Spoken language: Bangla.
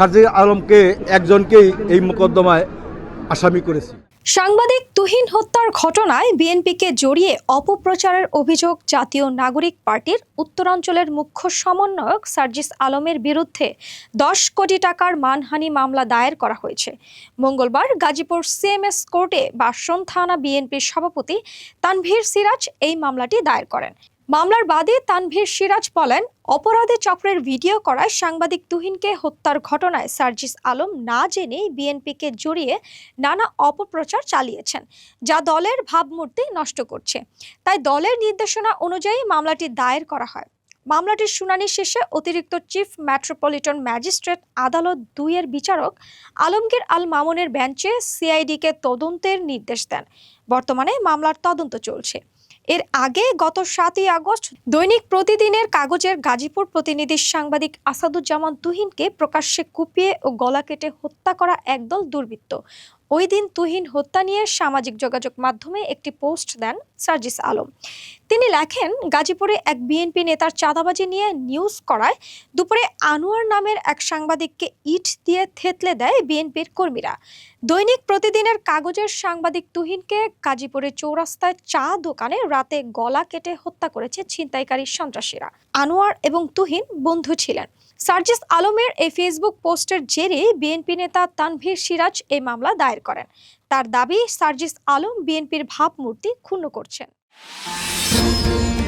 সার্জি আলমকে একজনকেই এই মোকদ্দমায় আসামি করেছি। সাংবাদিক তুহিন হত্যার ঘটনায় বিএনপিকে জড়িয়ে অপপ্রচারের অভিযোগ জাতীয় নাগরিক পার্টির উত্তরাঞ্চলের মুখ্য সমন্বয়ক সার্জিস আলমের বিরুদ্ধে দশ কোটি টাকার মানহানি মামলা দায়ের করা হয়েছে। মঙ্গলবার গাজীপুর সিএমএস কোর্টে বাসন থানা বিএনপির সভাপতি তানভীর সিরাজ এই মামলাটি দায়ের করেন। মামলার বাদী তানভীর সিরাজ বলেন, অপরাধে চক্রের ভিডিও করায় সাংবাদিক তুহিনকে হত্যার ঘটনায় সার্জিস আলম না জেনেই বিএনপিকে জড়িয়ে নানা অপপ্রচার চালিয়েছেন, যা দলের ভাবমূর্তি নষ্ট করছে। তাই দলের নির্দেশনা অনুযায়ী মামলাটি দায়ের করা হয়। মামলাটির শুনানি শেষে অতিরিক্ত চিফ মেট্রোপলিটন ম্যাজিস্ট্রেট আদালত দুইয়ের বিচারক আলমগীর আল মামুনের বেঞ্চে সিআইডিকে তদন্তের নির্দেশ দেন। বর্তমানে মামলার তদন্ত চলছে। এর আগে গত সাতই আগস্ট দৈনিক প্রতিদিনের কাগজের গাজীপুর প্রতিনিধি সাংবাদিক আসাদুজ্জামান তুহিনকে প্রকাশ্যে কুপিয়ে ও গলা কেটে হত্যা করা একদল দুর্বৃত্ত। ওই দিন তুহিন হত্যা নিয়ে সামাজিক যোগাযোগ মাধ্যমে একটি পোস্ট দেন সার্জিস আলম। তিনি লেখেন, গাজীপুরে এক বিএনপি নেতার চাঁদাবাজি নিয়ে নিউজ করায় দুপুরে আনোয়ার নামের এক সাংবাদিককে ইট দিয়ে থেতলে দেয় বিএনপির কর্মীরা। দৈনিক প্রতিদিনের কাগজের সাংবাদিক তুহিনকে গাজীপুরের চৌরাস্তায় চা দোকানে রাতে গলা কেটে হত্যা করেছে ছিনতাইকারী সন্ত্রাসীরা। আনোয়ার এবং তুহিন বন্ধু ছিলেন। সার্জিস আলমের এই ফেসবুক পোস্টের জেরে বিএনপি নেতা তানভীর সিরাজ এই মামলা দায়ের করেন। তার দাবি, সার্জিস আলম বিএনপির ভাবমূর্তি ক্ষুণ্ণ করছেন। thank you